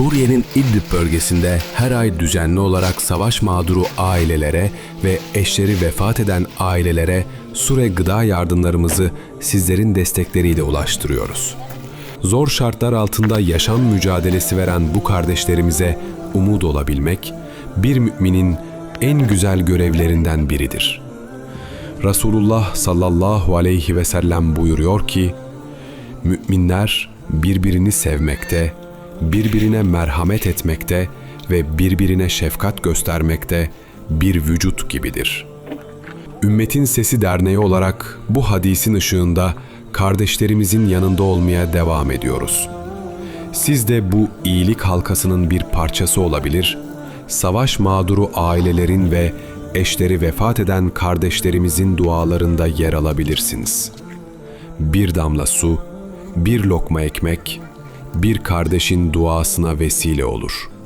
Suriye'nin İdlib bölgesinde her ay düzenli olarak savaş mağduru ailelere ve eşleri vefat eden ailelere Sure gıda yardımlarımızı sizlerin destekleriyle ulaştırıyoruz. Zor şartlar altında yaşam mücadelesi veren bu kardeşlerimize umut olabilmek, bir müminin en güzel görevlerinden biridir. Resulullah sallallahu aleyhi ve sellem buyuruyor ki, Müminler birbirini sevmekte, birbirine merhamet etmekte ve birbirine şefkat göstermekte bir vücut gibidir. Ümmetin Sesi Derneği olarak bu hadisin ışığında kardeşlerimizin yanında olmaya devam ediyoruz. Siz de bu iyilik halkasının bir parçası olabilir, savaş mağduru ailelerin ve eşleri vefat eden kardeşlerimizin dualarında yer alabilirsiniz.'' bir damla su, bir lokma ekmek, bir kardeşin duasına vesile olur.''